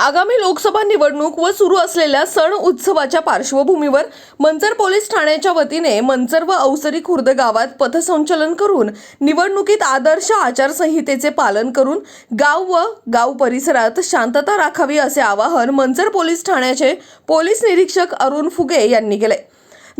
आगामी लोकसभा निवडणूक व सुरू असलेल्या सण उत्सवाच्या पार्श्वभूमीवर मंचर पोलीस ठाण्याच्या वतीने मंचर व अवसरी खुर्द गावात पथसंचलन करून निवडणुकीत आदर्श आचारसंहितेचे पालन करून गाव व गाव परिसरात शांतता राखावी असे आवाहन मंचर पोलीस ठाण्याचे पोलीस निरीक्षक अरुण फुगे यांनी केले.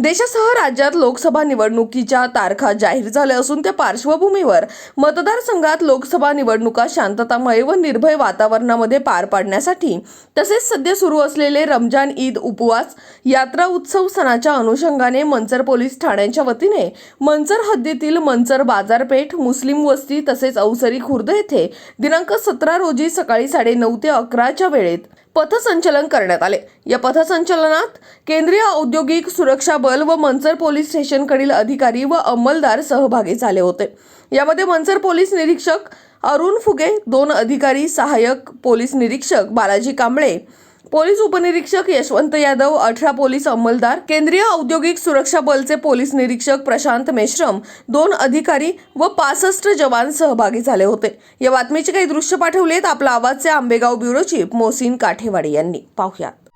देशासह राज्यात लोकसभा निवडणुकीच्या तारखा जाहीर झाल्या असून त्या पार्श्वभूमीवर मतदारसंघात लोकसभा निवडणुका शांततामय व निर्भय वातावरणामध्ये पार पाडण्यासाठी तसेच सध्या सुरू असलेले रमजान ईद उपवास यात्रा उत्सव सणाच्या अनुषंगाने मंचर पोलीस ठाण्याच्या वतीने मंचर हद्दीतील मंचर बाजारपेठ मुस्लिम वस्ती तसेच अवसरी खुर्द येथे दिनांक सतरा रोजी सकाळी साडेनऊ ते अकराच्या वेळेत पथसंचलन करण्यात आले. या पथसंचलनात केंद्रीय औद्योगिक सुरक्षा बल व मंचर पोलीस स्टेशनकडील अधिकारी व अंमलदार सहभागी झाले होते. यामध्ये मंचर पोलीस निरीक्षक अरुण फुगे दोन अधिकारी सहाय्यक पोलीस निरीक्षक बालाजी कांबळे पोलीस उपनिरीक्षक यशवंत यादव अठरा पोलीस अंमलदार केंद्रीय औद्योगिक सुरक्षा बलचे पोलीस निरीक्षक प्रशांत मेश्रम दोन अधिकारी व पासष्ट जवान सहभागी झाले होते. या बातमीचे काही दृश्य पाठवलेत आपला आवाजचे आंबेगाव ब्युरो चीफ मोहसिन काठेवाडी यांनी. पाहुयात.